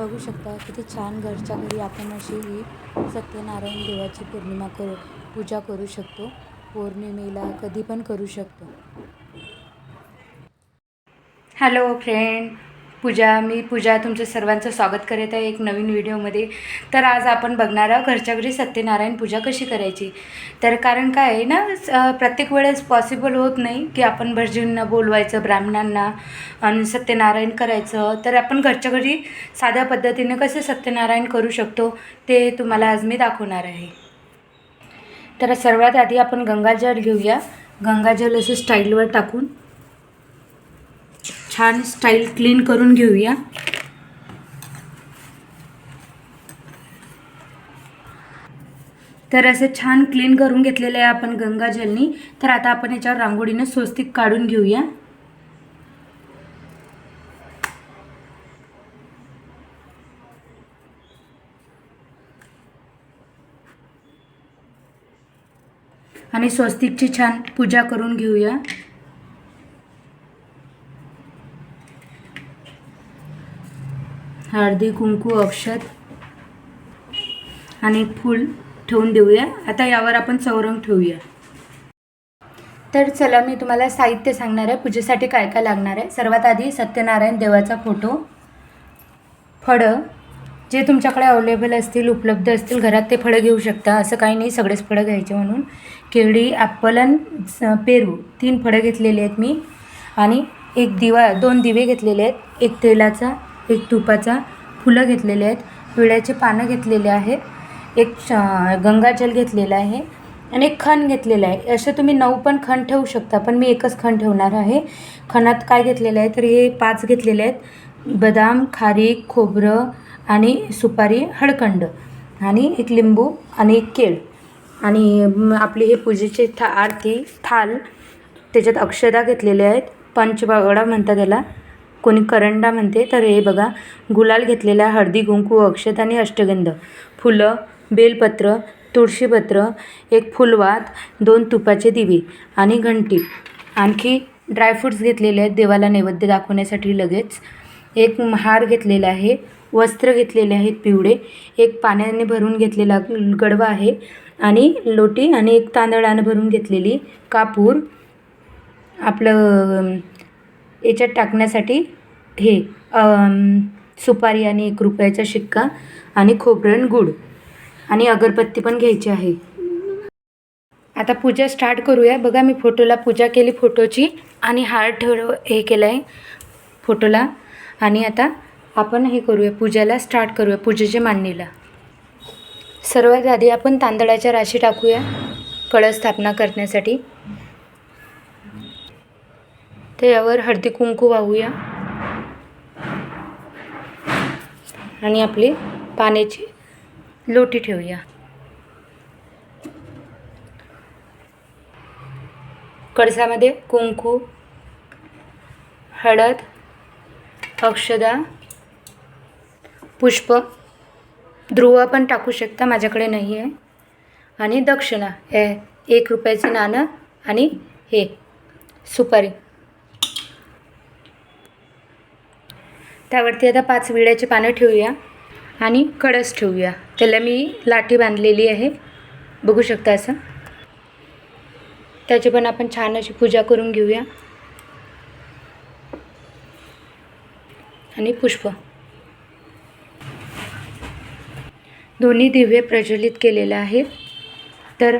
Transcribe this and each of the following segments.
बघू शकता किती छान घरच्या घरी आपण अशी ही सत्यनारायण देवाची पौर्णिमा करू पूजा करू शकतो. पौर्णिमेला कधी पण करू शकतो. हॅलो फ्रेंड पूजा मी पूजा तुमचं सर्वांचं स्वागत करत आहे एक नवीन व्हिडिओमध्ये. तर आज आपण बघणार आहोत घरच्या घरी सत्यनारायण पूजा कशी करायची. तर कारण काय आहे ना प्रत्येक वेळेस पॉसिबल होत नाही की आपण भरजींना बोलवायचं ब्राह्मणांना आणि सत्यनारायण करायचं. तर आपण घरच्या घरी साध्या पद्धतीने कसे सत्यनारायण करू शकतो ते तुम्हाला आज मी दाखवणार आहे. तर सर्वात आधी आपण गंगाजल घेऊया. गंगाजल असं स्टाईलवर टाकून छान स्टाईल क्लीन करून घेऊया. तर असे छान क्लीन करून घेतलेले आहे आपण गंगाजलनी तर आता आपण याच्यावर रांगोळीनं स्वस्तिक काढून घेऊया. आणि स्वस्तिकची छान पूजा करून घेऊया. हळदी कुंकू औषध आणि फूल ठेवून देऊया. आता यावर आपण चौरंग ठेवूया. तर चला मी तुम्हाला साहित्य सांगणार आहे. पूजेसाठी काय काय लागणार आहे? सर्वात आधी सत्यनारायण देवाचा फोटो फळं जे तुमच्याकडे अवेलेबल असतील उपलब्ध असतील घरात ते फळं घेऊ शकता. असं काही नाही सगळेच फळं घ्यायचे म्हणून. केळी ॲपल आणि स- पेरू तीन फळं घेतलेली आहेत मी. आणि एक दिवा दोन दिवे घेतलेले आहेत. एक तेलाचा एक तुपाचा फुलं घेतलेले आहेत. विड्याचे पानं घेतलेले आहेत. एक गंगाजल घेतलेलं आहे आणि एक खण घेतलेलं आहे. असं तुम्ही नऊ पण खण ठेवू शकता पण मी एकच खण ठेवणार आहे. खणात काय घेतलेलं आहे? तर हे पाच घेतलेले आहेत. बदाम खारीक खोबरं आणि सुपारी हळकंड आणि एक लिंबू आणि एक केळ. आणि आपली हे पूजेचे था आरती थाल त्याच्यात अक्षदा घेतलेल्या आहेत. पंचबावडा म्हणतात त्याला कोणी करंडा म्हणते तर हे बघा. गुलाल घेतलेला आहे, हळदी कुंकू अक्षत आणि अष्टगंध. फुलं बेलपत्र तुळशीपत्र एक फुलवात दोन तुपाचे दिवे आणि घंटी. आणखी ड्रायफ्रूट्स घेतलेले आहेत देवाला नैवेद्य दाखवण्यासाठी लगेच. एक हार घेतलेला आहे वस्त्र घेतलेले आहेत पिवळे. एक पाण्याने भरून घेतलेला गडवा आहे आणि लोटी आणि एक तांदळानं भरून घेतलेली कापूर. आपलं याच्यात टाकण्यासाठी हे सुपारी आणि एक रुपयाचा शिक्का आणि खोबरं आणि गूळ आणि अगरबत्ती पण घ्यायची आहे. आता पूजा स्टार्ट करूया. बघा मी फोटोला पूजा केली फोटोची आणि हार ठेव हे केलं आहे फोटोला. आणि आता आपण हे करूया पूजाला स्टार्ट करूया पूजेच्या मांडणीला. सर्वात आधी आपण तांदळाच्या राशी टाकूया कळस स्थापना करण्यासाठी. त्यावर हळदी कुंकू वाहूया. आणि आपली पाण्याची लोटी ठेवूया. कळसामध्ये कुंकू हळद अक्षदा पुष्प ध्रुव पण टाकू शकता माझ्याकडे नाही आहे. आणि दक्षिणा हे एक रुपयाचं नाणं आणि हे सुपारी. त्यावरती आता पाच विड्याची पानं ठेवूया आणि कळस ठेवूया. त्याला मी लाठी बांधलेली आहे. बघू शकता असं. त्याची पण आपण छान अशी पूजा करून घेऊया. आणि पुष्प. दोन्ही दिवे प्रज्वलित केलेले आहे तर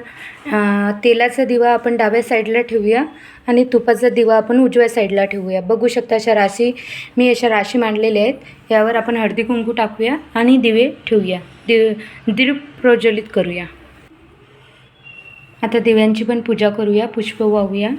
तेलाचा दिवा आपण डाव्या साईडला ठेवूया आणि तुपाचा दिवा आपण उजव्या साईडला ठेवूया. बघू शकता अशा राशी मी अशा राशी मांडलेल्या आहेत. यावर आपण हळदी कुंकू टाकूया आणि दिवे ठेवूया. दिव दीप प्रज्वलित करूया. आता दिव्यांची पण पूजा करूया पुष्प वाहूया.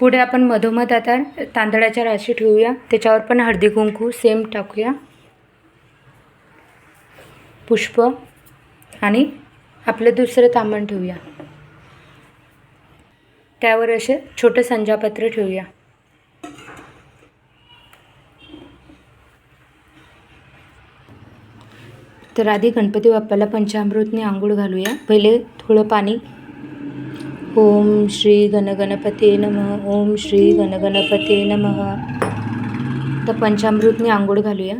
पुढे आपण मधोमध आता तांदळाच्या राशी ठेवूया. त्याच्यावर पण हळदी कुंकू सेम टाकूया. पुष्प आणि आपलं दुसरं तांबण ठेवूया. त्यावर असे छोटं संजापत्र ठेवूया. तर आधी गणपती बाप्पाला पंचामृतने आंघोळ घालूया. पहिले थोडं पाणी ओम श्री गणगणपते नमः ओम श्री गणगणपते नमः. तर पंचामृतने आंघोळ घालूया.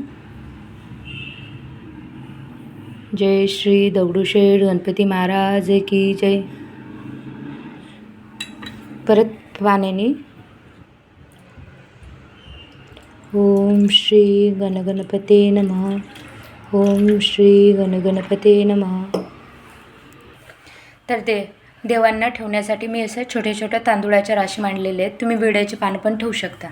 जय श्री दगडूशेठ गणपती महाराज की जय. परत पाण्याने ओम श्री गणगणपते नमः ओम श्री गणगणपते नमः. तर ते देवांना ठेवण्यासाठी मी असं छोट्या छोट्या तांदुळाच्या राशी मांडलेले आहेत. तुम्ही विड्याचे पानं पण ठेवू शकता.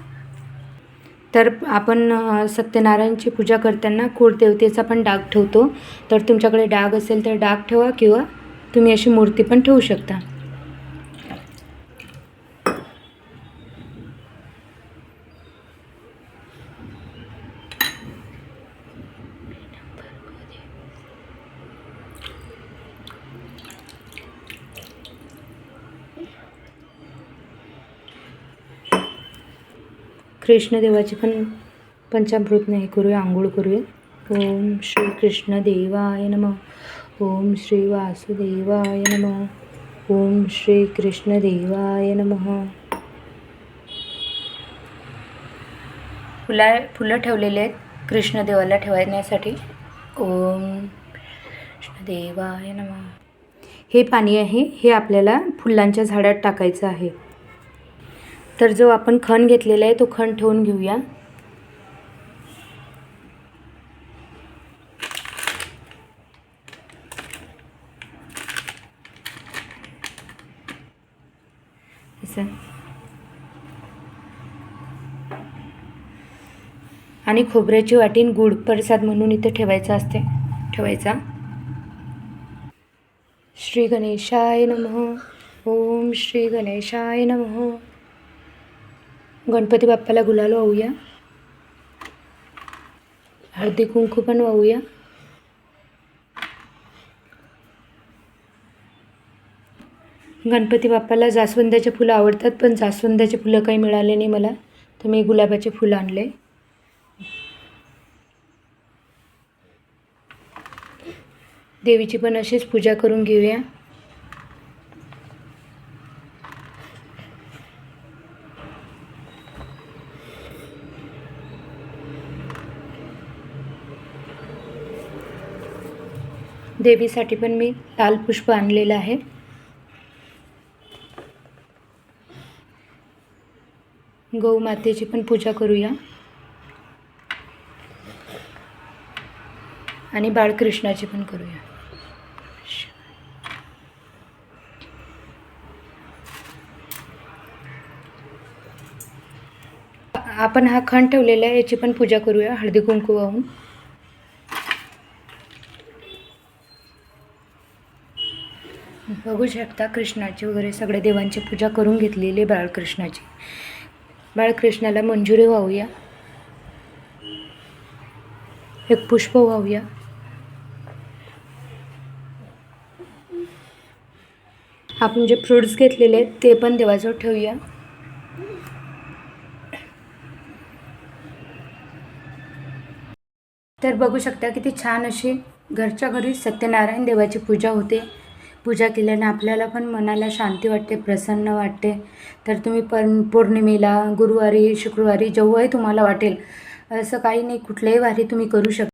तर आपण सत्यनारायणची पूजा करताना कुळदेवतेचा पण डाग ठेवतो. तर तुमच्याकडे डाग असेल तर डाग ठेवा किंवा तुम्ही अशी मूर्ती पण ठेवू शकता. कृष्णदेवाची पण पंचामृत नाही. करूया आंघोळ करूया. ओम श्री कृष्ण देवाय नम. ओम श्री वासुदेवाय नम. ओम श्री कृष्ण देवाय नम. फुला फुलं ठेवलेले आहेत. कृष्णदेवाला ठेवण्यासाठी. ओम कृष्णदेवाय नम. हे पाणी आहे. हे आपल्याला फुलांच्या झाडात टाकायचं आहे. तर जो आपण खण घेतलेला आहे तो खण ठेवून घेऊया. असं. आणि खोबऱ्याची वाटीन गुड प्रसाद म्हणून इथे ठेवायचा असते. ठेवायचा. श्री गणेशाय नमः. ओम श्री गणेशाय नमः. गणपती बाप्पाला गुलाल वाहूया. हळदी कुंकू पण वाहूया. गणपती बाप्पाला जास्वंदाचे फुलं आवडतात पण जास्वंदाचे फुलं काही मिळाले नाही मला. तर मी गुलाबाचे फुलं आणले. देवीची पण अशीच पूजा करून घेऊया. देवीसाठी पण मी लाल पुष्प आणलेलं आहे. गौ मातेची पण पूजा करूया. आणि बाळकृष्णाची पण करूया. आपण हा खण ठेवलेला आहे याची पण पूजा करूया हळदी कुंकू वाहून. बघू शकता कृष्णाची वगैरे सगळ्या देवांची पूजा करून घेतलेली आहे बाळकृष्णाची. बाळकृष्णाला मंजुरी वाहूया एक पुष्प वाहूया आपण जे फ्रुट्स घेतलेले ते पण देवाजवळ ठेवूया. तर बघू शकता किती छान अशी घरच्या घरी सत्यनारायण देवाची पूजा होते. पूजा केल्याने आपल्याला पण मनाला शांती वाटते प्रसन्न वाटते. तर तुम्ही पण पौर्णिमेला गुरुवारी शुक्रवारी जेव्हाही तुम्हाला वाटेल असं काही नाही कुठल्याही वारी तुम्ही करू शकता.